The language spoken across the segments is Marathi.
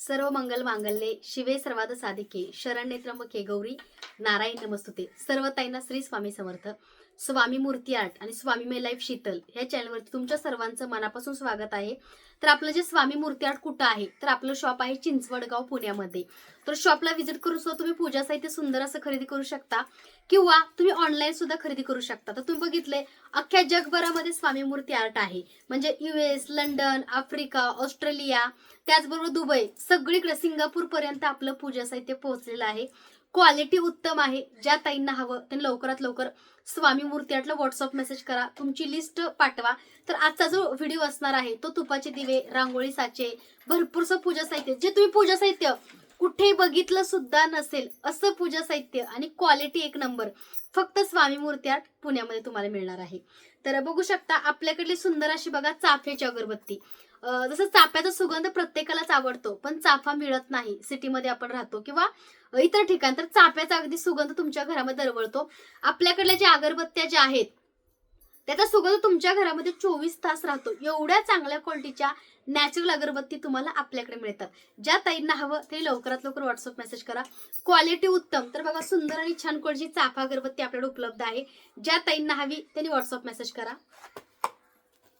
सर्व मंगल मांगल्ये शिवे सर्वाद साधिके शरण्ये त्र्यंबके गौरी नारायण नमस्तुते. सर्व ताईंना श्री स्वामी समर्थ. स्वामी मूर्ती आर्ट आणि स्वामी मे लाईफ शीतल ह्या चॅनलवरती तुमच्या सर्वांचं मनापासून स्वागत आहे. तर आपलं जे स्वामी मूर्ती आर्ट कुठं आहे? तर आपलं शॉप आहे चिंचवडगाव पुण्यामध्ये. तर शॉपला व्हिजिट करून सुद्धा तुम्ही पूजा साहित्य सुंदर असं खरेदी करू शकता किंवा तुम्ही ऑनलाईन सुद्धा खरेदी करू शकता. तर तुम्ही बघितले अख्ख्या जगभरामध्ये स्वामी मूर्ती आर्ट आहे. म्हणजे युएस लंडन आफ्रिका ऑस्ट्रेलिया त्याचबरोबर दुबई सगळीकडे सिंगापूर पर्यंत आपलं पूजा साहित्य पोहोचलेलं आहे. क्वालिटी उत्तम आहे. ज्या ताईंना हवं त्यांनी लवकरात लवकर स्वामी मूर्ती आटला व्हॉट्सअप मेसेज करा. तुमची लिस्ट पाठवा. तर आजचा जो व्हिडिओ असणार आहे तो तुपाचे दिवे रांगोळी साचे भरपूरसं पूजा साहित्य जे तुम्ही पूजा साहित्य कुठे बघितलं सुद्धा नसेल असं पूजा साहित्य आणि क्वालिटी एक नंबर फक्त स्वामी मूर्ती आर्ट पुण्यामध्ये तुम्हाला मिळणार आहे. तर बघू शकता आपल्याकडली सुंदर अशी बघा चाफ्याची अगरबत्ती. जसं चाफ्याचा सुगंध प्रत्येकालाच आवडतो पण चाफा मिळत नाही. सिटीमध्ये आपण राहतो किंवा इतर ठिकाण तर चाफ्याचा अगदी सुगंध तुमच्या घरामध्ये दरवळतो. आपल्याकडल्या ज्या अगरबत्त्या ज्या आहेत त्याचा सुगंध तुमच्या घरामध्ये चोवीस तास राहतो. एवढ्या चांगल्या क्वालिटीच्या नॅचरल अगरबत्ती तुम्हाला आपल्याकडे मिळतात. ज्या ताईंना हवं ते लवकरात लवकर व्हॉट्सअप मेसेज करा. क्वालिटी उत्तम. तर बघा सुंदर आणि छान क्वालिटीची चाफा अगरबत्ती आपल्याकडे उपलब्ध आहे. ज्या ताईंना हवी त्यांनी व्हॉट्सअप मेसेज करा.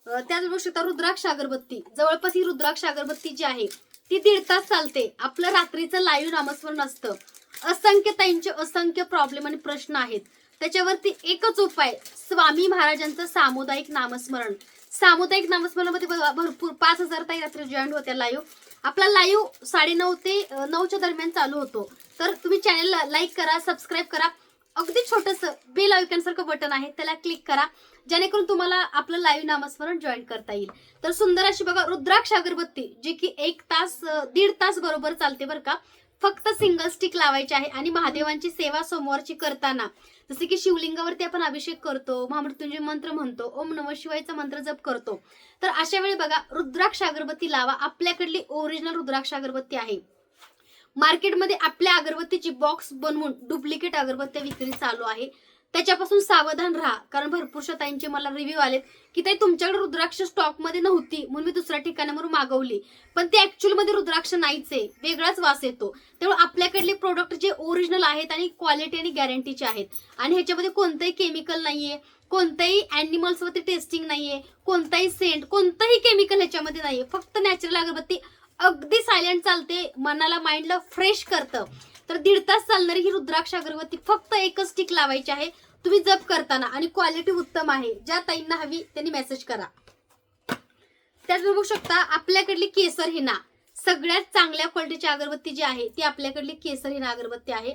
त्याच त्याचबरोबर शकता रुद्राक्ष अगरबत्ती. जवळपास ही रुद्राक्ष अगरबत्ती जी आहे ती दीड तास चालते. आपलं रात्रीचं लाईव्ह नामस्मरण असतं. असंख्य ताईंचे असंख्य प्रॉब्लेम आणि प्रश्न आहेत. त्याच्यावरती एकच उपाय स्वामी महाराजांचं सामुदायिक नामस्मरण. सामुदायिक नामस्मरणमध्ये बघा भरपूर पाच हजार ताई रात्री जॉईन होत्या लाईव्ह आपला लाईव्ह साडेनऊ ते नऊच्या दरम्यान चालू होतो. तर तुम्ही चॅनलला लाईक करा सबस्क्राईब करा. अगदी छोटस बेल सारखं बटन आहे त्याला क्लिक करा. जेणेकरून तुम्हाला आपलं लाईव्ह नामस्मरण जॉईन करता येईल. तर सुंदर अशी बघा रुद्राक्ष अगरबत्ती जी की एक तास दीड तास बरोबर चालते बरं का. फक्त सिंगल स्टिक लावायची आहे आणि महादेवांची सेवा सोमवारची करताना. जसे की शिवलिंगावरती आपण अभिषेक करतो महामृत्युंजय मंत्र म्हणतो ओम नम शिवायचा मंत्र जप करतो. तर अशा वेळी बघा रुद्राक्ष अगरबत्ती लावा. आपल्याकडली ओरिजिनल रुद्राक्ष अगरबत्ती आहे. मार्केटमध्ये आपल्या अगरबत्तीची बॉक्स बनवून डुप्लिकेट अगरबत्त्या विक्री चालू आहे. त्याच्यापासून सावधान राहा. कारण भरपूरशा ताईंचे मला रिव्ह्यू आलेत की ते तुमच्याकडे रुद्राक्ष स्टॉकमध्ये नव्हती म्हणून मी दुसऱ्या ठिकाणावरून मागवली. पण ते ऍक्च्युअलमध्ये रुद्राक्ष नाहीच आहे. वेगळाच वास येतो. त्यामुळे आपल्याकडले प्रोडक्ट जे ओरिजिनल आहेत आणि क्वालिटी आणि गॅरंटीचे आहेत. आणि ह्याच्यामध्ये कोणतंही केमिकल नाहीये कोणत्याही अॅनिमल्सवरती टेस्टिंग नाहीये कोणताही सेंट कोणतंही केमिकल ह्याच्यामध्ये नाहीये. फक्त नॅचरल अगरबत्ती अगदी सायलेंट चालते मनाला माइंडला फ्रेश करतं. तर दीड तास चालणारी ही रुद्राक्ष अगरबत्ती फक्त एकच स्टिक लावायची आहे. तुम्ही जप करताना आणि क्वालिटी उत्तम आहे. ज्या ताईंना हवी त्यांनी मेसेज करा. त्याच बघू शकता आपल्याकडली केसर हिना. सगळ्यात चांगल्या क्वालिटीची अगरबत्ती जी आहे ती आपल्याकडली केसर हिना अगरबत्ती आहे.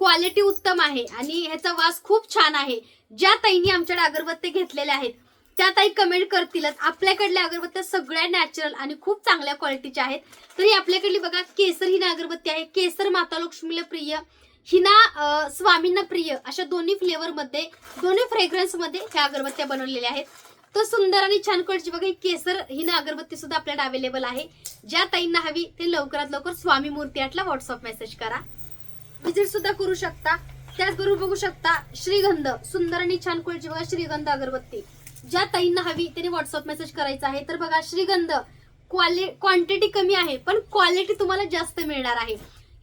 क्वालिटी उत्तम आहे आणि ह्याचा वास खूप छान आहे. ज्या ताईंनी आमच्याकडे अगरबत्ती घेतलेल्या आहेत त्या ताई कमेंट करतीलच. आपल्याकडल्या अगरबत्त्या सगळ्या नॅचरल आणि खूप चांगल्या क्वालिटीच्या आहेत. तरी आपल्याकडली बघा केसर हिना अगरबत्ती आहे. केसर माता लक्ष्मीला प्रिय हिना स्वामींना प्रिय अशा दोन्ही फ्लेवरमध्ये दोन्ही फ्रेग्रन्समध्ये ह्या अगरबत्त्या बनवलेल्या आहेत. तर सुंदर आणि छान क्वालिटीची बघा ही केसर हिना अगरबत्ती सुद्धा आपल्याला अवेलेबल आहे. ज्या ताईंना हवी ते लवकरात लवकर स्वामी मूर्ती आटला व्हॉट्सअप मेसेज करा. विजिट सुद्धा करू शकता. त्याचबरोबर बघू शकता श्रीगंध सुंदर आणि छान क्वालिटीची बघा श्रीगंध अगरबत्ती. ज्या ताईंना हवी त्यांनी व्हॉट्सअप मेसेज करायचा आहे. तर बघा श्रीगंध क्वालि क्वांटिटी कमी आहे पण क्वालिटी तुम्हाला जास्त मिळणार आहे.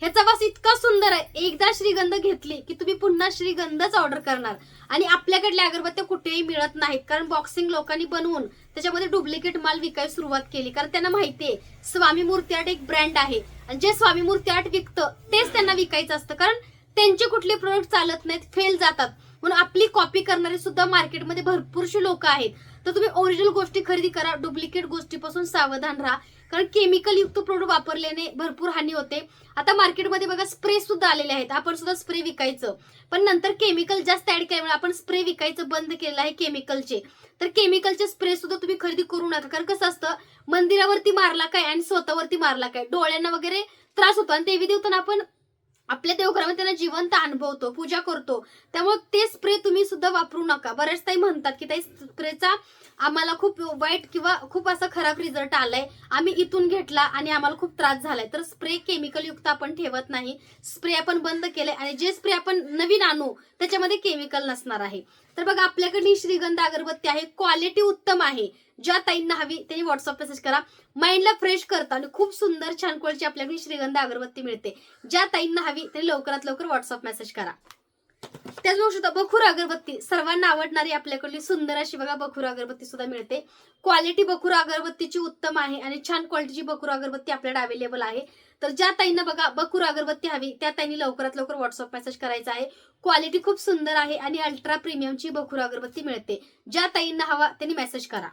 ह्याचा वास इतका सुंदर आहे. एकदा श्रीगंध घेतली की तुम्ही पुन्हा श्रीगंधच ऑर्डर करणार. आणि आपल्याकडल्या अगरबत्त्या कुठेही मिळत नाहीत कारण बॉक्सिंग लोकांनी बनवून त्याच्यामध्ये डुप्लिकेट माल विकायला सुरुवात केली. कारण त्यांना माहितीये स्वामी मूर्ती आर्ट एक ब्रँड आहे. आणि जे स्वामी मूर्ती आर्ट विकतं तेच त्यांना विकायचं असतं. कारण त्यांचे कुठले प्रोडक्ट चालत नाहीत फेल जातात. म्हणून आपली कॉपी करणारे सुद्धा मार्केटमध्ये भरपूरशी लोक आहेत. तर तुम्ही ओरिजिनल गोष्टी खरेदी करा डुप्लिकेट गोष्टीपासून सावधान राहा. कारण केमिकल युक्त प्रोडक्ट वापरल्याने भरपूर हानी होते. आता मार्केटमध्ये बघा स्प्रे सुद्धा आलेले आहेत. आपण सुद्धा स्प्रे विकायचं. पण नंतर केमिकल जास्त ऍड केल्यामुळे आपण स्प्रे विकायचं बंद केलं आहे केमिकलचे तर केमिकलचे स्प्रे सुद्धा तुम्ही खरेदी करू नका. कारण कसं असतं मंदिरावरती मारला काय आणि स्वतःवरती मारला काय? डोळ्यांना वगैरे त्रास होतो आणि देवी देवताना आपण आपल्या देवघरामध्ये त्यांना जिवंत अनुभवतो पूजा करतो. त्यामुळे ते स्प्रे तुम्ही सुद्धा वापरू नका. बऱ्याच ताई म्हणतात की ताई स्प्रेचा आम्हाला खूप वाईट किंवा खूप असा खराब रिझल्ट आलाय. आम्ही इथून घेतला आणि आम्हाला खूप त्रास झालाय. तर स्प्रे केमिकल युक्त आपण ठेवत नाही. स्प्रे आपण बंद केले आणि जे स्प्रे आपण नवीन आणू त्याच्यामध्ये केमिकल नसणार आहे. तर बघा आपल्याकडे श्रीगंध अगरबत्ती आहे. क्वालिटी उत्तम आहे. ज्या ताईंना हवी त्यांनी व्हॉट्सअप मेसेज करा. माइंडला फ्रेश करता आणि खूप सुंदर छान क्वालिटीची आपल्याकडे श्रीगंध अगरबत्ती मिळते. ज्या ताईंना हवी त्यांनी लवकरात लवकर व्हॉट्सअप मेसेज करा. त्याच बघू शकता बखूर अगरबत्ती. सर्वांना आवडणारी आपल्याकडली सुंदर अशी बघा बखूर अगरबत्ती सुद्धा मिळते. क्वालिटी बखूर अगरबत्तीची उत्तम आहे आणि छान क्वालिटीची बखूर अगरबत्ती आपल्याकडे अवेलेबल आहे. तर ज्या ताईंना बघा बखूर अगरबत्ती हवी त्या ताईंनी लवकरात लवकर व्हॉट्सअप मेसेज करायचा आहे. क्वालिटी खूप सुंदर आहे आणि अल्ट्रा प्रीमियमची बखूर अगरबत्ती मिळते. ज्या ताईंना हवा त्यांनी मेसेज करा.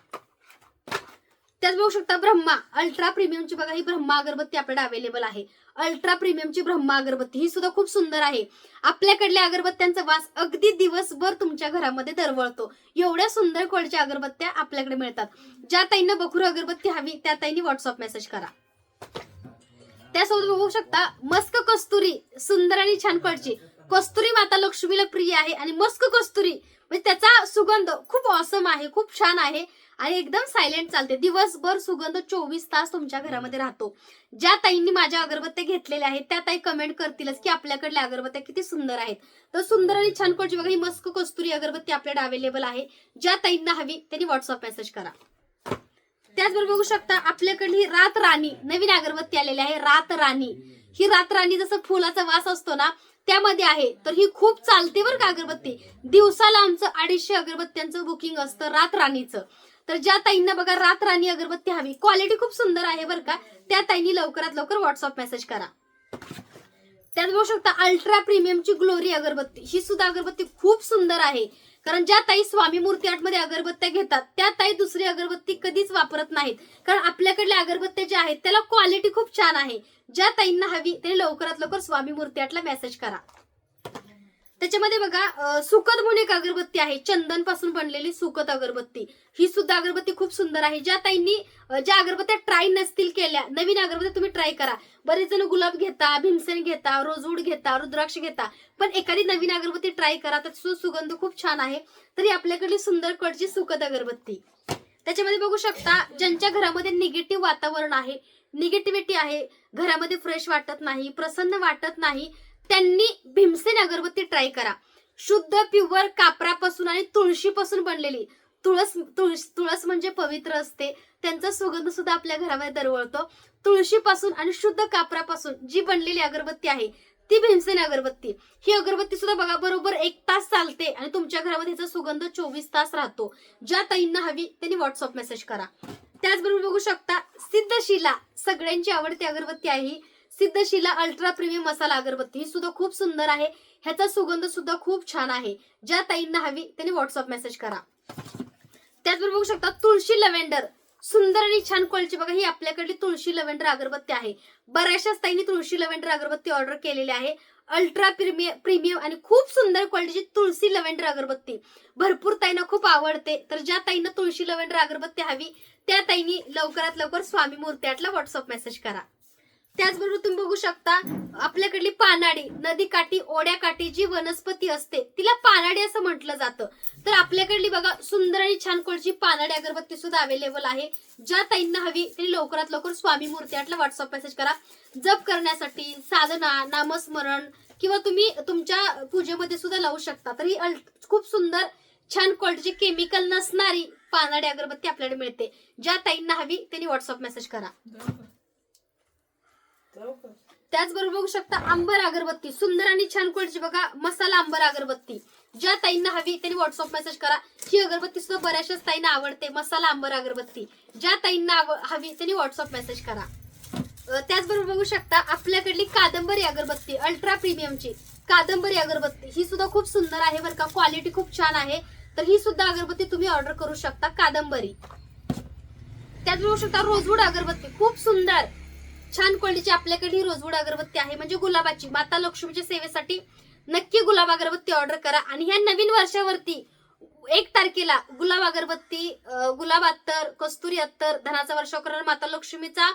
त्याच बघू शकता ब्रह्मा. अल्ट्रा प्रीमियमची बघा ही ब्रह्मा अगरबत्ती आपल्याकडे अवेलेबल आहे. अल्ट्रा प्रीमियमची ब्रह्मा अगरबत्ती ही सुद्धा खूप सुंदर आहे. आपल्याकडल्या अगरबत्त्यांचा वास अगदी दिवसभर तुमच्या घरामध्ये दरवळतो. एवढ्या सुंदर क्वालिटीच्या अगरबत्त्या आपल्याकडे मिळतात. ज्या ताईंना बखुरू अगरबत्ती हवी त्या ताईंनी व्हॉट्सअप मेसेज करा. त्यासोबत बघू शकता मस्क कस्तुरी सुंदर आणि छान क्वालिटीची कस्तुरी माता लक्ष्मीला प्रिय आहे आणि मस्क कस्तुरी म्हणजे त्याचा सुगंध खूप ऑसम आहे खूप छान आहे. आणि एकदम सायलेंट चालते. दिवसभर सुगंध चोवीस तास तुमच्या घरामध्ये राहतो. ज्या ताईंनी माझ्या अगरबत्त्या घेतलेल्या आहेत त्या ताई कमेंट करतीलच की आपल्याकडल्या अगरबत्त्या किती सुंदर आहेत. तर सुंदर आणि छान क्वालिटी बघा ही मस्क कस्तुरी अगरबत्ती आपल्याकडे अवेलेबल आहे. ज्या ताईंना हवी त्यांनी व्हॉट्सअप मेसेज करा. त्याचबरोबर बघू शकता आपल्याकडली रात राणी नवीन अगरबत्ती आलेली आहे रात राणी. ही रात राणी जसं फुलाचा वास असतो ना त्यामध्ये आहे. तर ही खूप चालते बरं का अगरबत्ती. दिवसाला आमचं अडीचशे अगरबत्त्यांचं बुकिंग असतं रात राणीचं. तर ज्या ताईंना बघा रात राणी अगरबत्ती हवी क्वालिटी खूप सुंदर आहे बरं का त्या ताईंनी लवकरात लवकर व्हॉट्सअप मेसेज करा. त्यात बघू शकता अल्ट्रा प्रीमियमची ग्लोरी अगरबत्ती ही सुद्धा अगरबत्ती खूप सुंदर आहे. कारण ज्या ताई स्वामी मूर्ती आर्टमध्ये अगरबत्त्या घेतात त्या ताई दुसरी अगरबत्ती कधीच वापरत नाहीत. कारण आपल्याकडल्या अगरबत्त्या ज्या आहेत त्याला क्वालिटी खूप छान आहे. ज्या ताईंना हवी ते लवकरात लवकर स्वामी मूर्ती आर्टला मेसेज करा. त्याच्यामध्ये बघा सुखद सुकत म्हणून एक अगरबत्ती आहे. चंदनपासून बनलेली सुकत अगरबत्ती. ही सुद्धा अगरबत्ती खूप सुंदर आहे. ज्या ताईंनी ज्या अगरबत्त्या ट्राय नसतील केल्या नवीन अगरबत्त्या तुम्ही ट्राय करा. बरेच जण गुलाब घेता भीमसेन घेता रोजवूड घेता रुद्राक्ष घेता. पण एखादी नवीन अगरबत्ती ट्राय करा तर सुगंध खूप छान आहे. तरी आपल्याकडली सुंदर कडची सुकत अगरबत्ती. त्याच्यामध्ये बघू शकता ज्यांच्या घरामध्ये निगेटिव्ह वातावरण आहे निगेटिव्हिटी आहे घरामध्ये फ्रेश वाटत नाही प्रसन्न वाटत नाही त्यांनी भीमसेन अगरबत्ती ट्राय करा. शुद्ध प्युअर कापरापासून आणि तुळशीपासून बनलेली. तुळस तुळस तुळस म्हणजे पवित्र असते. त्यांचा सुगंध सुद्धा आपल्या घरामध्ये दरवळतो. तुळशीपासून आणि शुद्ध कापरापासून जी बनलेली अगरबत्ती आहे ती भीमसेन अगरबत्ती. ही अगरबत्ती सुद्धा बघा बरोबर एक तास चालते आणि तुमच्या घरामध्ये ह्याचा सुगंध चोवीस तास राहतो. ज्या ताईंना हवी त्यांनी व्हॉट्सअप मेसेज करा. त्याचबरोबर बघू शकता सिद्धशिला सगळ्यांची आवडती अगरबत्ती आहे सिद्धशिला अल्ट्रा प्रीमियम मसाला अगरबत्ती ही सुद्धा खूप सुंदर आहे. ह्याचा सुगंध सुद्धा खूप छान आहे. ज्या ताईंना हवी त्यांनी व्हॉट्सअप मेसेज करा. त्याचबरोबर बघू शकता तुळशी लव्हेंडर सुंदर आणि छान क्वालिटी. बघा ही आपल्याकडली तुळशी लव्हेंडर अगरबत्ती आहे. बऱ्याचशाच ताईंनी तुळशी लव्हेंडर अगरबत्ती ऑर्डर केलेली आहे. अल्ट्रा प्रीमियम प्रीमियम आणि खूप सुंदर क्वालिटीची तुळशी लव्हेंडर अगरबत्ती. भरपूर ताईंना खूप आवडते. तर ज्या ताईंना तुळशी लव्हेंडर अगरबत्ती हवी त्या ताईंनी लवकरात लवकर स्वामी मूर्ती आटला व्हॉट्सअप मेसेज करा. त्याचबरोबर तुम्ही बघू शकता आपल्याकडली पानाडी नदी काठी ओढ्या काठी जी वनस्पती असते तिला पानाडी असं म्हटलं जातं. तर आपल्याकडली बघा सुंदर आणि छान कोळची पानाडी अगरबत्ती सुद्धा अवेलेबल आहे. ज्या ताईंना हवी त्यांनी लवकरात लवकर स्वामी मूर्ती आटला व्हॉट्सअप मेसेज करा. जप करण्यासाठी साधना नामस्मरण किंवा तुम्ही तुमच्या पूजेमध्ये सुद्धा लावू शकता. तर ही खूप सुंदर छान क्वालिटीची केमिकल नसणारी पानाडी अगरबत्ती आपल्याकडे मिळते. ज्या ताईंना हवी त्यांनी व्हॉट्सअप मेसेज करा. त्याचबरोबर बघू शकता आंबर अगरबत्ती सुंदर आणि छान क्वालिटीची बघा मसाला आंबर अगरबत्ती. ज्या ताईंना हवी त्यांनी व्हॉट्सअप मेसेज करा. ही अगरबत्ती सुद्धा बऱ्याचशाच ताईंना आवडते मसाला आंबर अगरबत्ती. ज्या ताईंना हवी त्यांनी व्हॉट्सअप मेसेज करा. त्याचबरोबर बघू शकता आपल्याकडली कादंबरी अगरबत्ती अल्ट्रा प्रीमियमची कादंबरी अगरबत्ती. ही सुद्धा खूप सुंदर आहे बरं का क्वालिटी खूप छान आहे. तर ही सुद्धा अगरबत्ती तुम्ही ऑर्डर करू शकता कादंबरी. त्याचबरोबर शकता रोजवूड अगरबत्ती खूप सुंदर. छान क्वालिटीची आपल्याकडे ही रोजवूड अगरबत्ती आहे. म्हणजे गुलाबाची माता लक्ष्मीच्या सेवेसाठी नक्की गुलाब अगरबत्ती ऑर्डर करा. आणि ह्या नवीन वर्षावरती एक तारखेला गुलाब अगरबत्ती गुलाब अत्तर कस्तुरी अत्तर धनाचा वर्षाव करणार माता लक्ष्मीचा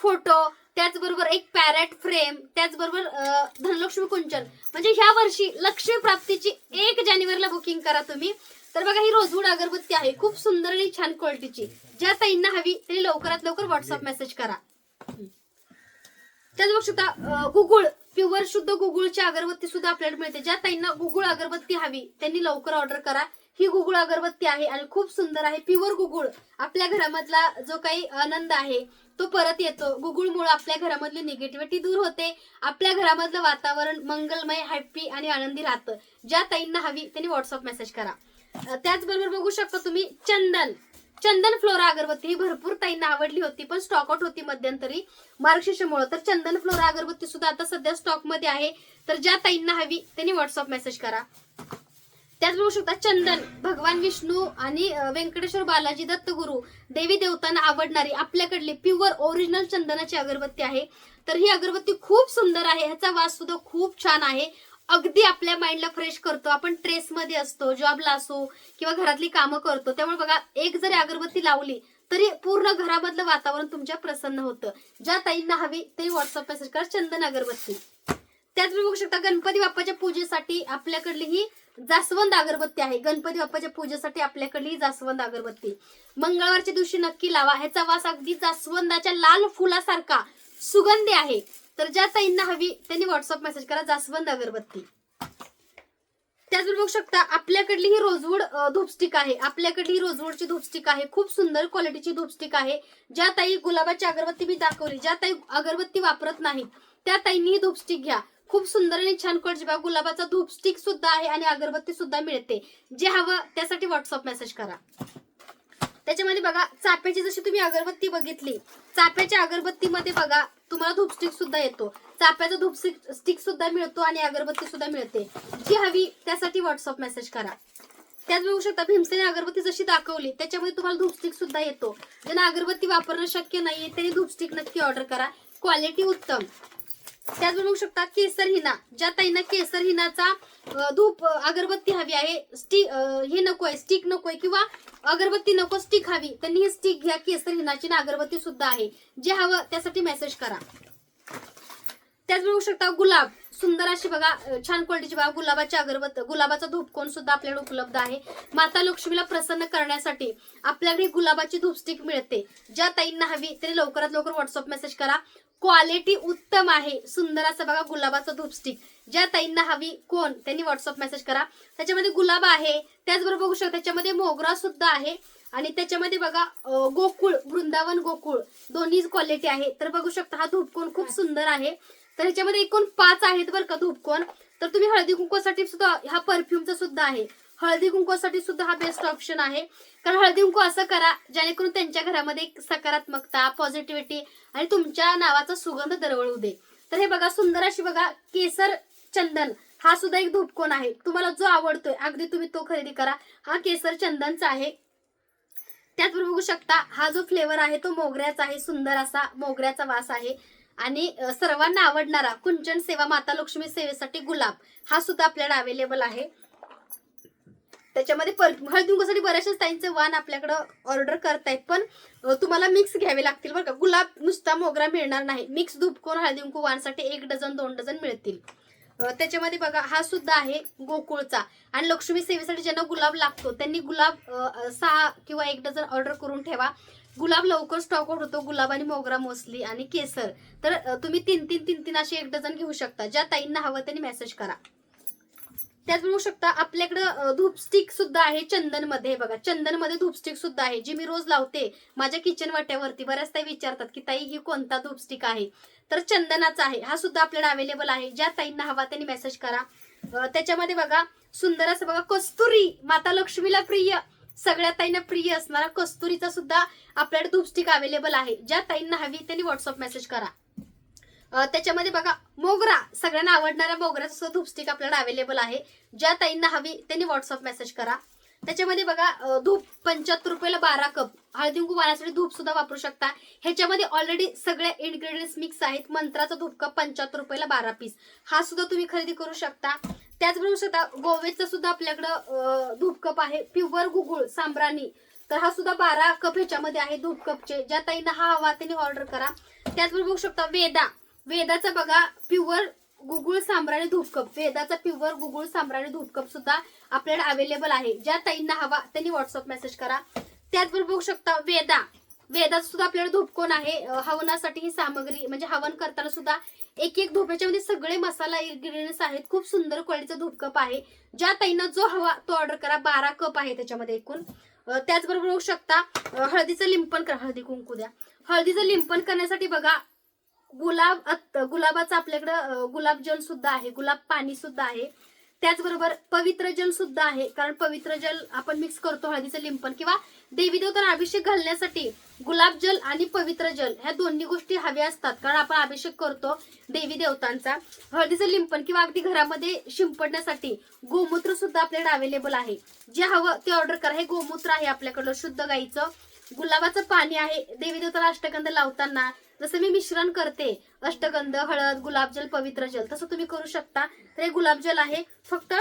फोटो त्याचबरोबर एक पॅरेट फ्रेम त्याचबरोबर धनलक्ष्मी कुंचन. म्हणजे ह्या वर्षी लक्ष्मी प्राप्तीची एक जानेवारीला बुकिंग करा तुम्ही. तर बघा ही रोजवूड अगरबत्ती आहे. खूप सुंदर आणि छान क्वालिटीची ज्या ताईंना हवी त्यांनी लवकरात लवकर व्हॉट्सअप मेसेज करा. त्याच बघू शकता गुगुळ प्युअर शुद्ध गुगुळची अगरबत्ती सुद्धा आपल्याला मिळते. ज्या ताईंना गुगुळ अगरबत्ती हवी त्यांनी लवकर ऑर्डर करा. ही गुगुळ अगरबत्ती आहे आणि खूप सुंदर आहे. प्युअर गुगुळ आपल्या घरामधला जो काही आनंद आहे तो परत येतो. गुगुळमुळे आपल्या घरामधली निगेटिव्हिटी दूर होते. आपल्या घरामधलं वातावरण मंगलमय हॅप्पी आणि आनंदी राहतं. ज्या ताईंना हवी त्यांनी व्हॉट्सअप मेसेज करा. त्याचबरोबर बघू शकता तुम्ही चंदन. चंदन फ्लोरा अगरबत्ती ही भरपूर ताईंना आवडली होती पण स्टॉकआउट होती मध्यंतरी मार्गशीर्षमुळे. तर चंदन फ्लोरा अगरबत्ती सुद्धा आता सध्या स्टॉकमध्ये आहे. तर ज्या ताईंना हवी त्यांनी व्हॉट्सअप मेसेज करा. त्याच बघू शकता चंदन भगवान विष्णू आणि व्यंकटेश्वर बालाजी दत्तगुरु देवी देवतांना आवडणारी आपल्याकडली प्युअर ओरिजिनल चंदनाची अगरबत्ती आहे. तर ही अगरबत्ती खूप सुंदर आहे ह्याचा वास सुद्धा खूप छान आहे. अगदी आपल्या माइंडला फ्रेश करतो. आपण ट्रेसमध्ये असतो जॉबला असो किंवा घरातली कामं करतो. त्यामुळे बघा एक जरी अगरबत्ती लावली तरी पूर्ण घरामधलं वातावरण तुमच्या प्रसन्न होतं. ज्या ताईंना हवी ते व्हॉट्सअप मेसेज करा चंदन अगरबत्ती. त्याच बघू शकता गणपती बाप्पाच्या पूजेसाठी आपल्याकडली ही जास्वंद अगरबत्ती आहे. गणपती बाप्पाच्या पूजेसाठी आपल्याकडली जास्वंद अगरबत्ती. मंगळवारच्या दिवशी नक्की लावा. ह्याचा वास अगदी जास्वंदाच्या लाल फुलासारखा सुगंधी आहे. तर ज्या ताईंना हवी त्यांनी व्हॉट्सअप मेसेज करा जास्वंद अगरबत्ती. त्याचबरोबर बघू शकता आपल्याकडली ही रोजवूड धूपस्टिक आहे. आपल्याकडली ही रोजवूडची धूपस्टिक आहे. खूप सुंदर क्वालिटीची धूपस्टिक आहे. ज्या ताई गुलाबाची अगरबत्ती मी दाखवली ज्या ताई अगरबत्ती वापरत नाहीत त्या ताईंनी ही धूपस्टिक घ्या. खूप सुंदर आणि छान क्वालिटी बघा गुलाबाचा धूपस्टिक सुद्धा आहे आणि अगरबत्ती सुद्धा मिळते. जे हवं त्यासाठी व्हॉट्सअप मेसेज करा. त्याच्यामध्ये बघा चाप्याची जशी तुम्ही अगरबत्ती बघितली चाप्याच्या अगरबत्तीमध्ये बघा तुम्हाला धूपस्टिक सुद्धा येतो. चाप्याचा धूप स्टिक सुद्धा मिळतो आणि अगरबत्ती सुद्धा मिळते. जी हवी त्यासाठी व्हॉट्सअप मेसेज करा. त्याच बघू शकता भीमसेने अगरबत्ती जशी दाखवली त्याच्यामध्ये तुम्हाला धूपस्टिक सुद्धा येतो. ज्यांना अगरबत्ती वापरणं शक्य नाहीये त्यांनी धूपस्टिक नक्की ऑर्डर करा. क्वालिटी उत्तम. त्याच बघू शकता केसर हिना ज्या ताईंना केसर हिनाचा धूप अगरबत्ती हवी आहे स्टिक हे नको आहे स्टिक नको आहे किंवा अगरबत्ती नको स्टिक हवी त्यांनी ही स्टिक घ्या केसर हिनाची ना अगरबत्ती सुद्धा आहे. जे हवं त्यासाठी मेसेज करा. त्याच बघू शकता गुलाब सुंदर अशी बघा छान क्वालिटीची बघा गुलाबाची अगरबत्ती गुलाबाचा धूपकोन सुद्धा आपल्याकडे उपलब्ध आहे. माता लक्ष्मीला प्रसन्न करण्यासाठी आपल्याकडे गुलाबाची धूपस्टिक मिळते. ज्या ताईंना हवी तरी लवकरात लवकर व्हॉट्सअप मेसेज करा. क्वालिटी उत्तम आहे. सुंदर असं बघा गुलाबाचं धूपस्टिक. ज्या ताईंना हवी कोण त्यांनी व्हॉट्सअप मेसेज करा. त्याच्यामध्ये गुलाब आहे त्याचबरोबर बघू शकता त्याच्यामध्ये मोगरा सुद्धा आहे. आणि त्याच्यामध्ये बघा गोकुळ वृंदावन गोकुळ दोन्ही क्वालिटी आहे. तर बघू शकता हा धूपकोन खूप सुंदर आहे. तर ह्याच्यामध्ये एकूण पाच आहेत बरं का धूपकोन. तर तुम्ही हळदी कुंकवासाठी सुद्धा हा परफ्यूमचा सुद्धा आहे. हळदी कुंकवासाठी सुद्धा हा बेस्ट ऑप्शन आहे. कारण हळदी कुंकू असं करा जेणेकरून त्यांच्या घरामध्ये एक सकारात्मकता पॉझिटिव्हिटी आणि तुमच्या नावाचा सुगंध दरवळू दे. तर हे बघा सुंदर अशी बघा केसर चंदन हा सुद्धा एक धूपकोन आहे. तुम्हाला जो आवडतोय अगदी तुम्ही तो खरेदी करा. हा केसर चंदनचा आहे. त्याचबरोबर बघू शकता हा जो फ्लेवर आहे तो मोगऱ्याचा आहे सुंदर असा मोगऱ्याचा वास आहे. आणि सर्वांना आवडणारा कुंचन सेवा माता लक्ष्मी सेवेसाठी गुलाब हा सुद्धा आपल्याला अवेलेबल आहे. त्याच्यामध्ये पर हळदी कुंकूसाठी बऱ्याचशा ताईंचे वाण आपल्याकडं ऑर्डर करतायत. पण तुम्हाला मिक्स घ्यावे लागतील बरं का. गुलाब नुसता मोगरा मिळणार नाही. मिक्स धुपकोन हळदी कुंकू वाणसाठी एक डझन दोन डझन मिळतील. त्याच्यामध्ये बघा हा सुद्धा आहे गोकुळचा. आणि लक्ष्मी सेवेसाठी ज्यांना गुलाब लागतो त्यांनी गुलाब सहा किंवा एक डझन ऑर्डर करून ठेवा. गुलाब लवकर स्टॉक आउट होतो गुलाब आणि मोगरा मोसली आणि केसर. तर तुम्ही तीन तीन तीन तीन असे एक डझन घेऊ शकता. ज्या ताईंना हवं त्यांनी मेसेज करा. त्याच बघू शकता आपल्याकडं धूपस्टिक सुद्धा आहे चंदनमध्ये बघा चंदनमध्ये धूपस्टिक सुद्धा आहे. जी मी रोज लावते माझ्या किचन वाट्यावरती बऱ्याच ताई विचारतात की ताई ही कोणता धूपस्टिक आहे? तर चंदनाचा आहे. हा सुद्धा आपल्याला अवेलेबल आहे. ज्या ताईंना हवा त्यांनी मेसेज करा. त्याच्यामध्ये बघा सुंदर असं बघा कस्तुरी माता लक्ष्मीला प्रिय. सगळ्या ताईंना प्रिय असणारा कस्तुरीचा सुद्धा आपल्याकडे धूपस्टिक अवेलेबल आहे. ज्या ताईंना हवी त्यांनी व्हॉट्सअप मेसेज करा. त्याच्यामध्ये बघा मोगरा. सगळ्यांना आवडणाऱ्या मोगऱ्याचं सुद्धा धूपस्टिक आपल्याला अवेलेबल आहे. ज्या ताईंना हवी त्यांनी व्हॉट्सअप मेसेज करा. त्याच्यामध्ये बघा धूप पंच्याहत्तर रुपयाला बारा कप. हळदी कुंकू वाहण्यासाठी धूप सुद्धा वापरू शकता. ह्याच्यामध्ये ऑलरेडी सगळे इन्ग्रेडियंट्स मिक्स आहेत. मंत्राचा धूप कप पंच्याहत्तर रुपयाला बारा पीस हा सुद्धा तुम्ही खरेदी करू शकता. त्याचबरोबर सुद्धा गोवेचा सुद्धा आपल्याकडं धूपकप धूप कप आहे. प्युअर गुगुळ सांब्राणी. तर हा सुद्धा बारा कप ह्याच्यामध्ये आहे धूप कपचे. ज्या ताईंना हा हवा त्यांनी ऑर्डर करा. त्याचबरोबर बघू शकता वेदा. वेदाचा बघा प्युअर गुगुळ सांबराने धूपकप. वेदाचा प्युअर गुगुळ सांबराने धूपकप सुद्धा आपल्याला अवेलेबल आहे. ज्या ताईंना हवा त्यांनी व्हॉट्सअप मेसेज करा. त्याचबरोबर बघू शकता वेदा. वेदात सुद्धा आपल्याला धूपकोन आहे? हवनासाठी ही सामग्री म्हणजे हवन करताना सुद्धा एक एक धूप याच्यामध्ये सगळे मसाला इन्ग्रेडियंट्स आहेत. खूप सुंदर क्वालिटीचा धूपकप आहे. ज्या ताईंना जो हवा तो ऑर्डर करा. बारा कप आहे त्याच्यामध्ये एकूण. त्याचबरोबर बघू शकता हळदीचं लिंपण करा. हळदी कुंकू द्या. हळदीचं लिंपण करण्यासाठी बघा गुलाब अत्त- गुलाबाचं आपल्याकडं गुलाब जल सुद्धा आहे गुलाब पाणी सुद्धा आहे. त्याचबरोबर पवित्र जल सुद्धा आहे कारण पवित्र जल आपण मिक्स करतो हळदीचं लिंपण. किंवा देवी देवतांना अभिषेक घालण्यासाठी गुलाब जल आणि पवित्र जल ह्या दोन्ही गोष्टी हव्या असतात. कारण आपण अभिषेक करतो देवी देवतांचा हळदीचं लिंपण किंवा अगदी घरामध्ये शिंपडण्यासाठी गोमूत्र सुद्धा आपल्याकडे अवेलेबल आहे. जे हवं ते ऑर्डर करा. हे गोमूत्र आहे आपल्याकडं शुद्ध गाईचं. गुलाबाचं पाणी आहे देवी देवताला अष्टगंध लावताना जसं मी मिश्रण करते अष्टगंध हळद गुलाबजल पवित्र जल तसं तुम्ही करू शकता. तर हे गुलाबजल आहे फक्त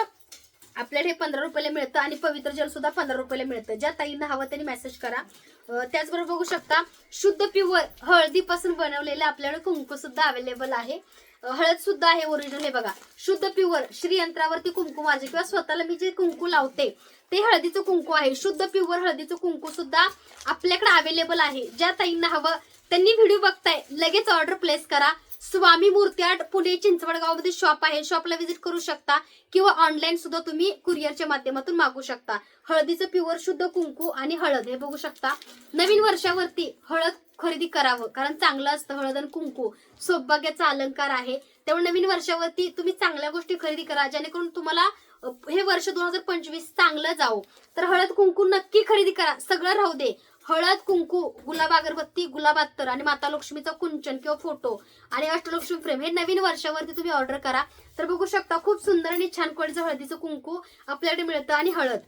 आपल्याला हे पंधरा रुपयाला मिळतं आणि पवित्र जल सुद्धा पंधरा रुपयाला मिळतं. ज्या ताईंना हवं त्यांनी मेसेज करा. त्याचबरोबर बघू शकता शुद्ध प्युअर हळदीपासून बनवलेलं आपल्याकडे कुंकू सुद्धा अवेलेबल आहे. हळद सुद्धा आहे ओरिजिनल हे बघा शुद्ध प्युअर श्रीयंत्रावरती कुंकू माझे किंवा स्वतःला मी जे कुंकू लावते ते हळदीचं कुंकू आहे. शुद्ध प्युअर हळदीचं कुंकू सुद्धा आपल्याकडे अवेलेबल आहे. ज्या ताईंना हवं त्यांनी व्हिडिओ बघताय लगेच ऑर्डर प्लेस करा. स्वामी मूर्ती आर्ट पुणे चिंचवडगावमध्ये शॉप आहे. शॉपला व्हिजिट करू शकता किंवा ऑनलाईन सुद्धा तुम्ही कुरिअरच्या माध्यमातून मागू शकता. हळदीचं प्युअर शुद्ध कुंकू आणि हळद हे बघू शकता. नवीन वर्षावरती हळद खरेदी करावं. कारण चांगलं असतं. हळद आणि कुंकू सौभाग्याचा अलंकार आहे. त्यामुळे नवीन वर्षावरती तुम्ही चांगल्या गोष्टी खरेदी करा जेणेकरून तुम्हाला हे वर्ष दोन हजार पंचवीस चांगलं जावं. तर हळद कुंकू नक्की खरेदी करा. सगळं राहू दे. हळद कुंकू गुलाब अगरबत्ती गुलाब अत्तर आणि माता लक्ष्मीचा कुंचन किंवा फोटो आणि अष्टलक्ष्मी फ्रेम हे नवीन वर्षावरती तुम्ही ऑर्डर करा. तर बघू शकता खूप सुंदर आणि छान क्वालिटीचं हळदीचं कुंकू आपल्याकडे मिळतं आणि हळद.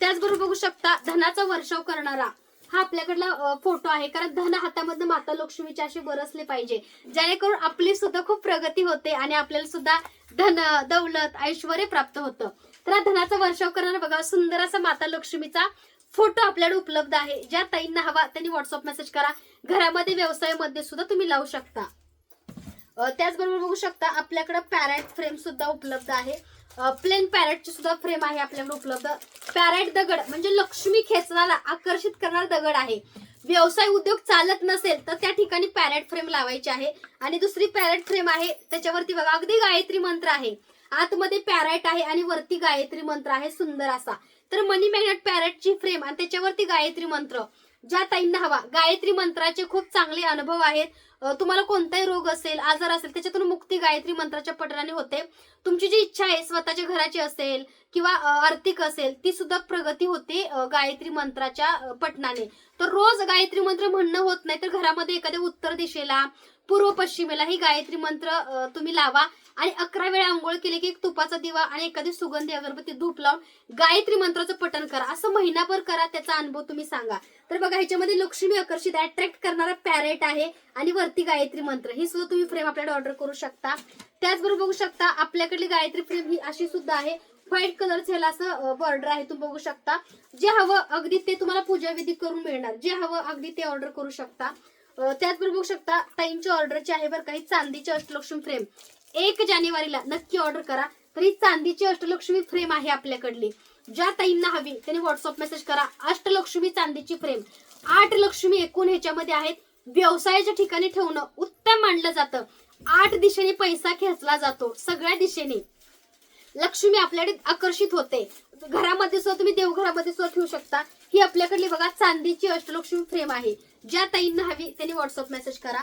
त्याचबरोबर बघू शकता धनाचा वर्षाव करणारा हा आपल्याकडला फोटो आहे. कारण धन हातामधनं माता लक्ष्मीचे असे बरसले पाहिजे. जेणेकरून आपली सुद्धा खूप प्रगती होते आणि आपल्याला सुद्धा धन दौलत ऐश्वर प्राप्त होतं. तर हा धनाचा वर्षाव करणारा बघा सुंदर असा माता लक्ष्मीचा फोटो आपल्याकडे उपलब्ध आहे. ज्या ताईंना हवा त्यांनी व्हॉट्सअप मेसेज करा. घरामध्ये व्यवसायामध्ये सुद्धा तुम्ही लावू शकता. त्याचबरोबर बघू शकता आपल्याकडे पॅरेट फ्रेम सुद्धा उपलब्ध आहे. प्लेन पॅरेटची सुद्धा फ्रेम आहे आपल्याकडे उपलब्ध. पॅरेट दगड म्हणजे लक्ष्मी खेचणारा आकर्षित करणारा दगड आहे. व्यवसाय उद्योग चालत नसेल तर त्या ठिकाणी पॅरेट फ्रेम लावायची आहे. आणि दुसरी पॅरेट फ्रेम आहे त्याच्यावरती बघा अगदी गायत्री मंत्र आहे. आतमध्ये पॅरेट आहे आणि वरती गायत्री मंत्र आहे सुंदर असा. तर मनी मॅग्नेट पॅरेटची फ्रेम आणि त्याच्यावरती गायत्री मंत्र. ज्या ताईंना हवा गायत्री मंत्राचे खूप चांगले अनुभव आहेत. तुम्हाला कोणताही रोग असेल आजार असेल त्याच्यातून मुक्ती गायत्री मंत्राच्या पठणाने होते. तुमची जी इच्छा आहे स्वतःच्या घराची असेल किंवा आर्थिक असेल ती सुद्धा प्रगती होते गायत्री मंत्राच्या पठणाने. तर रोज गायत्री मंत्र म्हणणं होत नाही तर घरामध्ये एखाद्या उत्तर दिशेला पूर्व पश्चिमेला ही गायत्री मंत्र तुम्ही लावा. आणि अकरा वेळा आंघोळ केली की एक तुपाचा दिवा आणि एखादी सुगंधी अगरबत्ती धूप लावून गायत्री मंत्राचं पठण करा. असं महिनाभर करा त्याचा अनुभव तुम्ही सांगा. तर बघा ह्याच्यामध्ये लक्ष्मी आकर्षित अट्रॅक्ट करणारा पॅरेट आहे आणि वरती गायत्री मंत्र. ही सुद्धा तुम्ही फ्रेम आपल्याकडे ऑर्डर करू शकता. त्याचबरोबर बघू शकता आपल्याकडली गायत्री फ्रेम ही अशी सुद्धा आहे. व्हाईट कलरचं ह्याला असं बॉर्डर आहे तुम्ही बघू शकता. जे हवं अगदी ते तुम्हाला पूजा विधी करून मिळणार. जे हवं अगदी ते ऑर्डर करू शकता. त्याचबरोबर बघू शकता ताईंची ऑर्डरची आहे बरं काही चांदीची अष्टलक्ष्मी फ्रेम एक जानेवारीला नक्की ऑर्डर करा. तर ही चांदीची अष्टलक्ष्मी फ्रेम आहे आपल्याकडली. ज्या ताईंना हवी त्यांनी व्हॉट्सअप मेसेज करा अष्टलक्ष्मी चांदीची फ्रेम आठ लक्ष्मी एकूण ह्याच्यामध्ये आहेत. व्यवसायाच्या ठिकाणी ठेवणं उत्तम मानलं जातं. आठ दिशेने पैसा खेचला जातो सगळ्या दिशेने. लक्ष्मी आपल्याकडे आकर्षित होते. घरामध्ये सुद्धा तुम्ही देवघरामध्ये सुद्धा ठेवू शकता. ही आपल्याकडली बघा चांदीची अष्टलक्ष्मी फ्रेम आहे. ज्या ताईंना हवी त्यांनी व्हॉट्सअप मेसेज करा.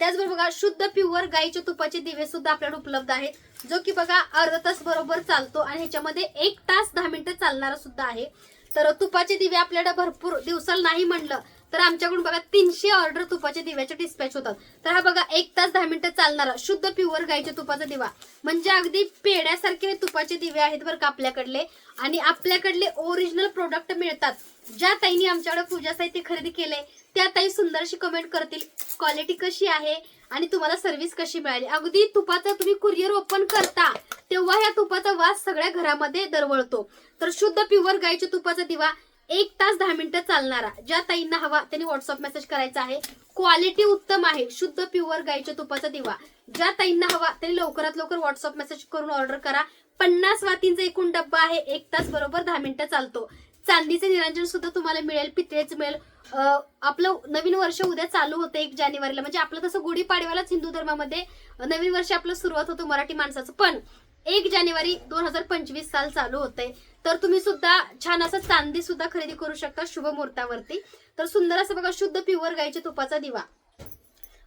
त्याचबरोबर बघा शुद्ध प्युअर गाईच्या तुपाचे दिवे सुद्धा आपल्याकडे उपलब्ध आहेत. जो की बघा अर्धा तास बरोबर चालतो आणि ह्याच्यामध्ये एक तास दहा मिनिटं चालणारा सुद्धा आहे. तर तुपाचे दिवे आपल्याकडे भरपूर दिवसाला नाही म्हणलं तर आमच्याकडून बघा तीनशे ऑर्डर तुपाच्या दिव्याचे डिस्पॅच होतात. तर हा बघा एक तास दहा मिनिटं चालणारा शुद्ध प्युअर गाईच्या तुपाचा दिवा. म्हणजे अगदी पेड्यासारखे तुपाचे दिवे आहेत बरं का आपल्याकडले. आणि आपल्याकडले ओरिजिनल प्रोडक्ट मिळतात. ज्या ताईंनी आमच्याकडे पूजा साहित्य खरेदी केले त्या ताई सुंदरशी कमेंट करतील क्वालिटी कशी आहे आणि तुम्हाला सर्व्हिस कशी मिळाली. अगदी तुपाचं तुम्ही कुरिअर ओपन करता तेव्हा या तुपाचा वास सगळ्या घरामध्ये दरवळतो. तर शुद्ध प्युअर गाईच्या तुपाचा दिवा एक तास दहा मिनिटं चालणारा ज्या ताईंना हवा त्यांनी व्हॉट्सअप मेसेज करायचा आहे. क्वालिटी उत्तम आहे. शुद्ध प्युअर गाईच्या तुपाचा दिवा. ज्या ताईंना हवा त्यांनी लवकरात लवकर व्हॉट्सअप मेसेज करून ऑर्डर करा. पन्नास वातींचा एकूण डब्बा आहे. एक तास बरोबर दहा मिनिटं चालतो. चांदीचे निरांजन सुद्धा तुम्हाला मिळेल पितळेच मिळेल. आपलं नवीन वर्ष उद्या चालू होतं एक जानेवारीला. म्हणजे आपलं तसं गुढीपाडव्यालाच हिंदू धर्मामध्ये नवीन वर्ष आपलं सुरुवात होतं मराठी माणसाचं. पण एक जानेवारी दोन हजार पंचवीस साल चालू होतंय. तर तुम्ही सुद्धा छान असं चांदी सुद्धा खरेदी करू शकता शुभ मुहूर्तावरती. तर सुंदर असं बघा शुद्ध प्युअर गायच्या तुपाचा दिवा.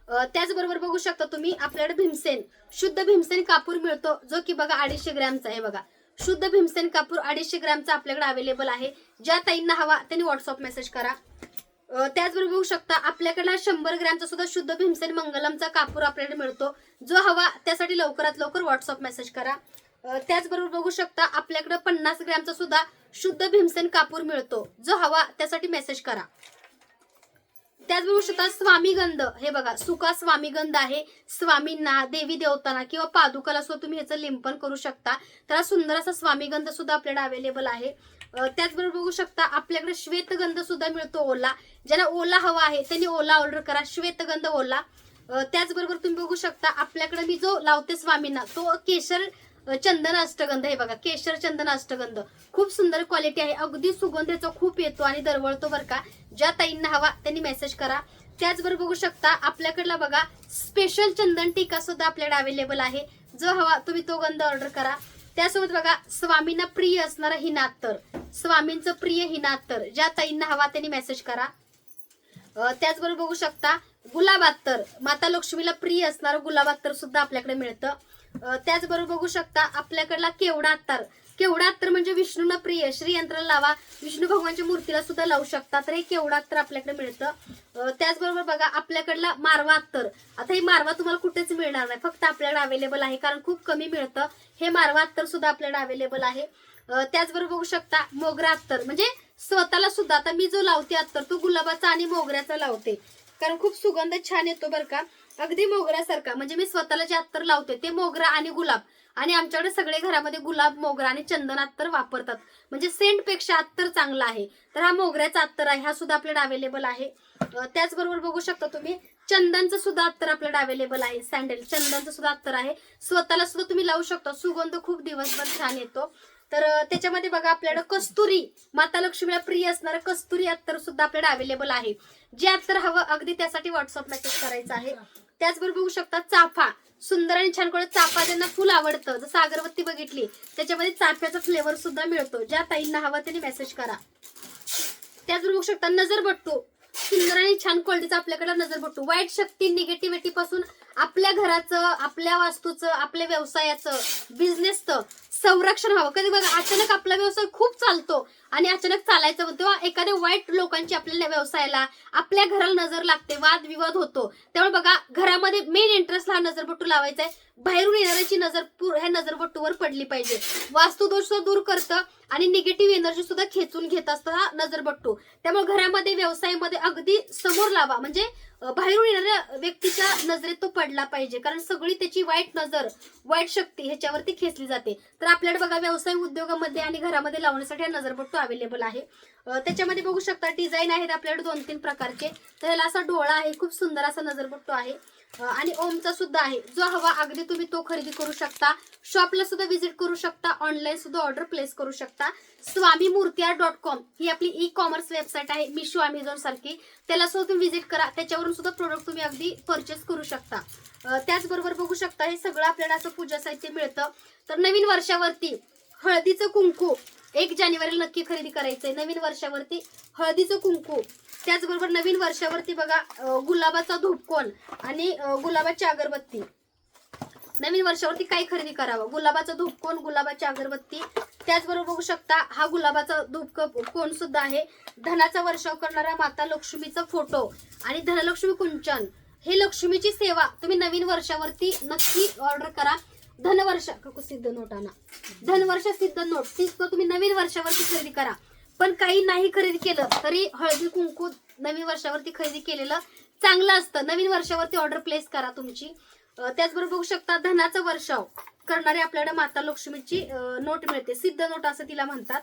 त्याचबरोबर बघू शकता तुम्ही आपल्याकडे भीमसेन शुद्ध भीमसेन कापूर मिळतो जो की बघा अडीचशे ग्रॅमचा आहे बघा. शुद्ध भीमसेन कापूर अडीचशे ग्रॅमचा आपल्याकडे अवेलेबल आहे. ज्या ताईंना हवा त्यांनी व्हॉट्सअप मेसेज करा. त्याचबरोबर बघू शकता आपल्याकडे शंभर ग्रॅमचा सुद्धा शुद्ध भीमसेन मंगलमचा कापूर आपल्याकडे मिळतो. जो हवा त्यासाठी लवकरात लवकर व्हॉट्सअप मेसेज करा. त्याचबरोबर बघू शकता आपल्याकडे पन्नास ग्रॅमचा सुद्धा शुद्ध भीमसेन कापूर मिळतो. जो हवा त्यासाठी मेसेज करा. त्याचबरोबर शकता स्वामीगंध. हे बघा सुका स्वामीगंध आहे. स्वामींना देवी देवतांना किंवा पादुकाला सुद्धा तुम्ही ह्याचं लिंपन करू शकता. तर हा सुंदर असा स्वामीगंध सुद्धा आपल्याकडे अवेलेबल आहे. त्याचबरोबर बघू शकता आपल्याकडे श्वेतगंध सुद्धा मिळतो ओला. ज्यांना ओला हवा आहे त्यांनी ओला ऑर्डर करा. श्वेतगंध ओला. त्याचबरोबर तुम्ही बघू शकता आपल्याकडे मी जो लावते स्वामींना तो केशर चंदन अष्टगंध हे बघा केशर चंदन अष्टगंध खूप सुंदर क्वालिटी आहे. अगदी सुगंध याचा खूप येतो आणि दरवळतो बरं का. ज्या ताईंना हवा त्यांनी मेसेज करा. त्याचबरोबर बघू शकता आपल्याकडला बघा स्पेशल चंदन टीका सुद्धा आपल्याकडे अवेलेबल आहे. जो हवा तुम्ही तो गंध ऑर्डर करा. त्यासोबत बघा स्वामींना प्रिय असणारा हिनात्तर स्वामींचं प्रिय हिनात्तर ज्या ताईंना हवा त्यांनी मेसेज करा. त्याचबरोबर बघू शकता गुलाब अत्तर माता लक्ष्मीला प्रिय असणारं गुलाब अत्तर सुद्धा आपल्याकडे मिळतं. त्याचबरोबर बघू शकता आपल्याकडला केवडा अत्तर तर अत्तर म्हणजे विष्णूंना प्रिय श्री यंत्राला लावा. विष्णू भगवानच्या मूर्तीला सुद्धा लावू शकता तर हे केवडा अत्तर आपल्याकडे मिळतं. त्याचबरोबर बघा आपल्याकडला मारवा अत्तर. आता हे मारवा तुम्हाला कुठेच मिळणार नाही. फक्त आपल्याकडे अवेलेबल आहे कारण खूप कमी मिळतं. हे मारवा अत्तर सुद्धा आपल्याकडे अवेलेबल आहे. त्याचबरोबर बघू शकता मोगरा अत्तर. म्हणजे स्वतःला सुद्धा आता मी जो लावते अत्तर तो गुलाबाचा आणि मोगऱ्याचा लावते. कारण खूप सुगंध छान येतो बरं का. अगदी मोगऱ्यासारखा. म्हणजे मी स्वतःला जे अत्तर लावते ते मोगरा आणि गुलाब. आणि आमच्याकडे सगळे घरामध्ये गुलाब मोगरा आणि चंदन अत्तर वापरतात. म्हणजे सेंटपेक्षा अत्तर चांगला आहे. तर हा मोगऱ्याचा अत्तर आहे. हा सुद्धा आपल्याकडे अवेलेबल आहे. त्याचबरोबर बघू शकता तुम्ही चंदनचं सुद्धा अत्तर आपल्याकडे अवेलेबल आहे. सँडल चंदनचं सुद्धा अत्तर आहे. स्वतःला सुद्धा तुम्ही लावू शकता. सुगंध खूप दिवसभर छान येतो. तर त्याच्यामध्ये बघा आपल्याकडे कस्तुरी माता लक्ष्मीला प्रिय असणारं कस्तुरी अत्तर सुद्धा आपल्याकडे अवेलेबल आहे. जे अत्तर हवं अगदी त्यासाठी व्हॉट्सअप मेसेज करायचा आहे. त्याचबरोबर बघू शकता चाफा. सुंदर आणि छान कोणा चाफा त्यांना फुल आवडतं. जसं अगरबत्ती बघितली त्याच्यामध्ये चाफ्याचा फ्लेवर सुद्धा मिळतो. ज्या ताईंना हवा त्यांनी मेसेज करा. त्याचबरोबर बघू शकता नजर नजरबट्टू सुंदर आणि छान क्वालिटीचा आपल्याकडे नजर नजरबट्टू वाईट शक्ती निगेटिव्हिटी पासून आपल्या घराचं आपल्या वास्तूचं आपल्या व्यवसायाचं बिझनेसचं संरक्षण व्हावं. कधी बघा अचानक आपला व्यवसाय खूप चालतो. आणि अचानक चालायचं म्हणतो एखाद्या वाईट लोकांची आपल्याला व्यवसायाला आपल्या घराला नजर लागते वादविवाद होतो. त्यामुळे बघा घरामध्ये मेन इंटरेस्ट हा नजरबट्टू लावायचा आहे बाहेरून येणाऱ्याची नजर ह्या नजरबट्टूवर पडली पाहिजे. वास्तुदोष दोष दूर करतं आणि निगेटिव्ह एनर्जी सुद्धा खेचून घेत असतं हा नजरबट्टू त्यामुळे घरामध्ये व्यवसायामध्ये अगदी समोर लावा. म्हणजे बाहेरून येणाऱ्या व्यक्तीच्या नजरेत तो पडला पाहिजे. कारण सगळी त्याची वाईट नजर वाईट शक्ती ह्याच्यावरती खेचली जाते. तर आपल्याला बघा व्यवसाय उद्योगामध्ये आणि घरामध्ये लावण्यासाठी हा अवेलेबल आहे. त्याच्यामध्ये बघू शकता डिझाईन आहेत आपल्याकडे दोन तीन प्रकारचे. तर ह्याला असा डोळा आहे खूप सुंदर असा नजरबट्टू आहे. आणि ओमचा सुद्धा आहे. जो हवा अगदी तुम्ही तो खरेदी करू शकता. शॉपला सुद्धा व्हिजिट करू शकता. ऑनलाईन सुद्धा ऑर्डर प्लेस करू शकता. स्वामी मूर्तिया डॉट कॉम ही आपली ई कॉमर्स वेबसाईट आहे मिशो अमेझॉन सारखी. त्याला सुद्धा तुम्ही व्हिजिट करा. त्याच्यावरून सुद्धा प्रोडक्ट तुम्ही अगदी परचेस करू शकता. त्याचबरोबर बघू शकता हे सगळं आपल्याला असं पूजा साहित्य मिळतं. तर नवीन वर्षावरती हळदीचं कुंकू एक जानेवारीला नक्की खरेदी करायचंय. नवीन वर्षावरती हळदीचं कुंकू. त्याचबरोबर नवीन वर्षावरती बघा गुलाबाचा धूपकोन आणि गुलाबाची अगरबत्ती. नवीन वर्षावरती काय खरेदी करावं? गुलाबाचा धूपकोन गुलाबाची अगरबत्ती. त्याचबरोबर बघू शकता हा गुलाबाचा धूप कोण सुद्धा आहे. धनाचा वर्षाव करणारा माता लक्ष्मीचा फोटो आणि धनलक्ष्मी कुंचन. हे लक्ष्मीची सेवा तुम्ही नवीन वर्षावरती नक्की ऑर्डर करा. धनवर्ष काकू सिद्ध नोट आणा धनवर्ष सिद्ध नोट. सिद्ध तुम्ही नवीन वर्षावरती खरेदी करा. पण काही नाही खरेदी केलं तरी हळदी कुंकू नवीन वर्षावरती खरेदी केलेलं चांगलं असतं. नवीन वर्षावरती ऑर्डर प्लेस करा तुमची. त्याचबरोबर बघू शकता धनाचा वर्षाव करणारी आपल्याकडे माता लक्ष्मीची नोट मिळते. सिद्ध नोट असं तिला म्हणतात.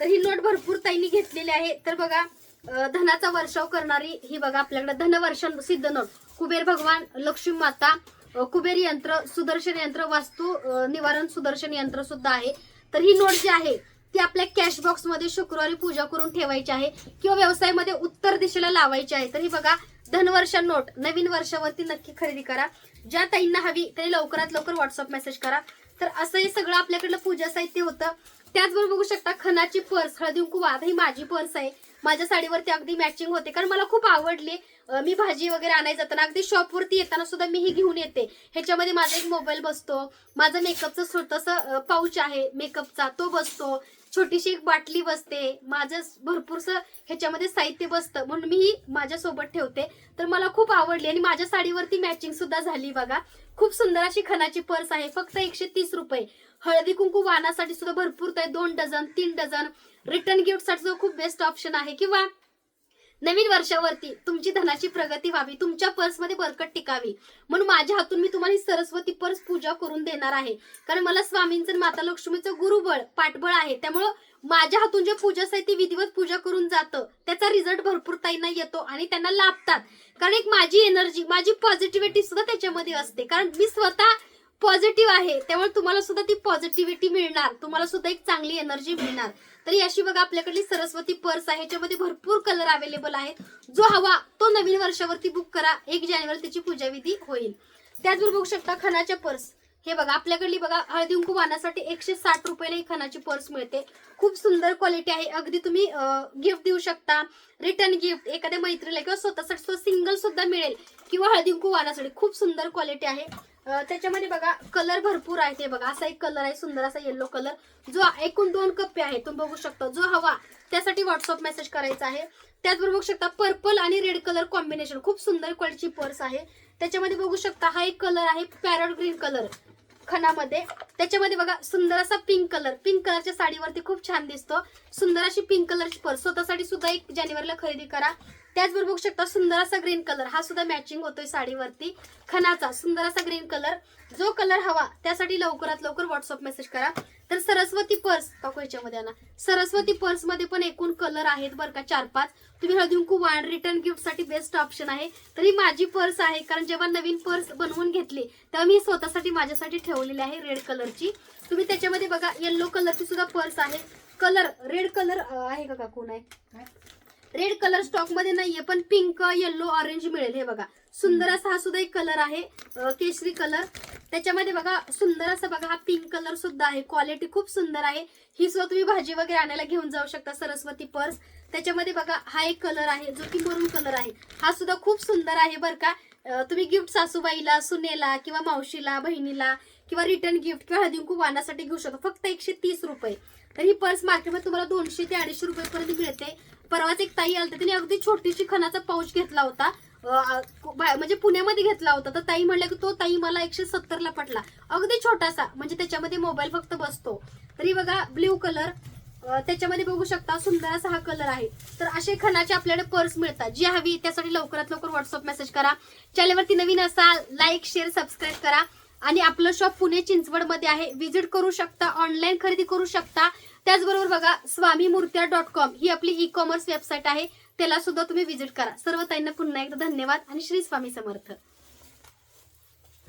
तर ही नोट भरपूर ताईंनी घेतलेली आहे. तर बघा धनाचा वर्षाव करणारी ही बघा आपल्याकडे धनवर्ष सिद्ध नोट. कुबेर भगवान लक्ष्मी माता कुबेर यंत्र सुदर्शन यंत्र वास्तू निवारण सुदर्शन यंत्र सुद्धा आहे. तर ही नोट जी आहे ती आपल्या कॅश बॉक्समध्ये शुक्रवारी पूजा करून ठेवायची आहे किंवा व्यवसायामध्ये उत्तर दिशेला लावायची आहे. तर ही बघा धनवर्ष नोट नवीन वर्षावरती नक्की खरेदी करा. ज्या ताईंना हवी तरी लवकरात लवकर व्हॉट्सअप मेसेज करा. तर असं हे सगळं आपल्याकडलं पूजा साहित्य होतं. त्याचबरोबर बघू शकता खनाची पर्स हळदी कुवा वाद ही माझी पर्स आहे. माझ्या साडीवरती अगदी मॅचिंग होते. कारण मला खूप आवडली. मी भाजी वगैरे आणायला जाताना अगदी शॉपवरती येताना सुद्धा मी ही घेऊन येते. ह्याच्यामध्ये माझा एक मोबाईल बसतो. माझा मेकअपचं छोटंसं पाऊच आहे मेकअपचा तो बसतो. छोटीशी एक बाटली बसते. माझं भरपूरसं ह्याच्यामध्ये साहित्य बसतं. म्हणून मी ही ठेवते. तर मला खूप आवडली आणि माझ्या साडीवरती मॅचिंग सुद्धा झाली बघा. खूप सुंदर अशी खनाची पर्स आहे. फक्त एकशे तीस रुपये. हळदी कुंकू वाहनासाठी सुद्धा भरपूर आहे दोन डझन तीन डझन रिटर्न गिफ्टसाठी सुद्धा खूप बेस्ट ऑप्शन आहे. किंवा नवीन वर्षावरती तुमची धनाची प्रगती व्हावी तुमच्या पर्समध्ये बरकत टिकावी. म्हणून माझ्या हातून मी तुम्हाला सरस्वती पर्स पूजा करून देणार आहे. कारण मला स्वामींचं आणि माता लक्ष्मीचं गुरुबळ पाठबळ आहे. त्यामुळं माझ्या हातून जे पूजा साहित्य विधिवत पूजा करून जातं त्याचा रिझल्ट भरपूर ताईंना येतो आणि त्यांना लाभतात. कारण एक माझी एनर्जी माझी पॉझिटिव्हिटी सुद्धा त्याच्यामध्ये असते. कारण मी स्वतः पॉझिटिव्ह आहे त्यामुळे तुम्हाला सुद्धा ती पॉझिटिव्हिटी मिळणार. तुम्हाला सुद्धा एक चांगली एनर्जी मिळणार. तरी अशी बघा आपल्याकडली सरस्वती पर्स आहे ह्याच्यामध्ये भरपूर कलर अवेलेबल आहेत. जो हवा तो नवीन वर्षावरती बुक करा. एक जानेवारी त्याची पूजाविधी होईल. त्याचबरोबर बघू शकता खनाच्या पर्स. हे बघा आपल्याकडली बघा हळदी कुंकू वाहण्यासाठी एकशे साठ रुपयाला ही खणाची पर्स मिळते. खूप सुंदर क्वालिटी आहे. अगदी तुम्ही गिफ्ट देऊ शकता. रिटर्न गिफ्ट एखाद्या मैत्रीला किंवा स्वतःसाठी सिंगल सुद्धा मिळेल. किंवा हळदी कुंकू वाहण्यासाठी खूप सुंदर क्वालिटी आहे. त्याच्यामध्ये बघा कलर भरपूर आहे ते बघा असा एक कलर आहे सुंदर असा येल्लो कलर जो एकूण दोन कप्पे आहे तुम्ही बघू शकता. जो हवा त्यासाठी व्हॉट्सअप मेसेज करायचा आहे. त्याचबरोबर बघू शकता पर्पल आणि रेड कलर कॉम्बिनेशन खूप सुंदर क्वालिटीची पर्स आहे. त्याच्यामध्ये बघू शकता हा एक कलर आहे पॅरट ग्रीन कलर खणामध्ये. त्याच्यामध्ये बघा सुंदर असा पिंक कलर पिंक कलरच्या साडीवरती खूप छान दिसतो. सुंदर अशी पिंक कलरची पर्स स्वतःसाठी सुद्धा एक जानेवारीला खरेदी करा. त्याचबरोबर बघू शकता सुंदर असा ग्रीन कलर हा सुद्धा मॅचिंग होतोय साडीवरती. खनाचा सुंदर असा ग्रीन कलर जो कलर हवा त्यासाठी लवकरात लवकर व्हॉट्सअप मेसेज करा. तर सरस्वती पर्स टाकू याच्यामध्ये ना सरस्वती पर्समध्ये पण एकूण कलर आहेत बरं का चार पाच. तुम्ही हळदी कुंकू वाण रिटर्न गिफ्टसाठी बेस्ट ऑप्शन आहे. तरी माझी पर्स आहे कारण जेव्हा नवीन पर्स बनवून घेतली तेव्हा मी स्वतःसाठी माझ्यासाठी ठेवलेली आहे रेड कलरची तुम्ही त्याच्यामध्ये बघा येल्लो कलरची सुद्धा पर्स आहे. कलर रेड कलर आहे का कोण आहे? रेड कलर स्टॉकमध्ये नाहीये पण पिंक येल्लो ऑरेंज मिळेल हे बघा. सुंदर असा हा सुद्धा एक कलर आहे केशरी कलर त्याच्यामध्ये बघा सुंदर असा बघा हा पिंक कलर सुद्धा आहे. क्वालिटी खूप सुंदर आहे. ही सुद्धा तुम्ही भाजी वगैरे आणायला घेऊन जाऊ शकता सरस्वती पर्स त्याच्यामध्ये बघा हा एक कलर आहे जो की मरून कलर आहे. हा सुद्धा खूप सुंदर आहे बरं का. तुम्ही गिफ्ट सासूबाईला सुनेला किंवा मावशीला बहिणीला किंवा रिटर्न गिफ्ट किंवा हळदी कुंकू वाहण्यासाठी घेऊ शकता. फक्त एकशे तीस रुपये. तर ही पर्स मार्केटमध्ये तुम्हाला दोनशे ते अडीचशे रुपयेपर्यंत मिळते. परवाच एक ताई आलते. त्यांनी अगदी छोटीशी खणाचा पाऊच घेतला होता. म्हणजे पुण्यामध्ये घेतला होता. तर ताई म्हणल्या की तो ताई मला एकशे सत्तरला पटला. अगदी छोटासा. म्हणजे त्याच्यामध्ये मोबाईल फक्त बसतो. तरी बघा ब्ल्यू कलर. त्याच्यामध्ये बघू शकता सुंदर असा हा कलर आहे. तर असे खणाचे आपल्याकडे पर्स मिळतात. जी हवी त्यासाठी लवकरात लवकर व्हॉट्सअप मेसेज करा. चॅनलवरती नवीन असाल लाईक शेअर सबस्क्राईब करा. आणि आपलं शॉप पुणे चिंचवडमध्ये आहे. व्हिजिट करू शकता ऑनलाईन खरेदी करू शकता. त्याचबरोबर बघा स्वामी मूर्त्या डॉट कॉम ही आपली ई कॉमर्स वेबसाईट आहे. त्याला सुद्धा तुम्ही व्हिजिट करा. सर्व ताईंना पुन्हा एकदा धन्यवाद आणि श्री स्वामी समर्थ.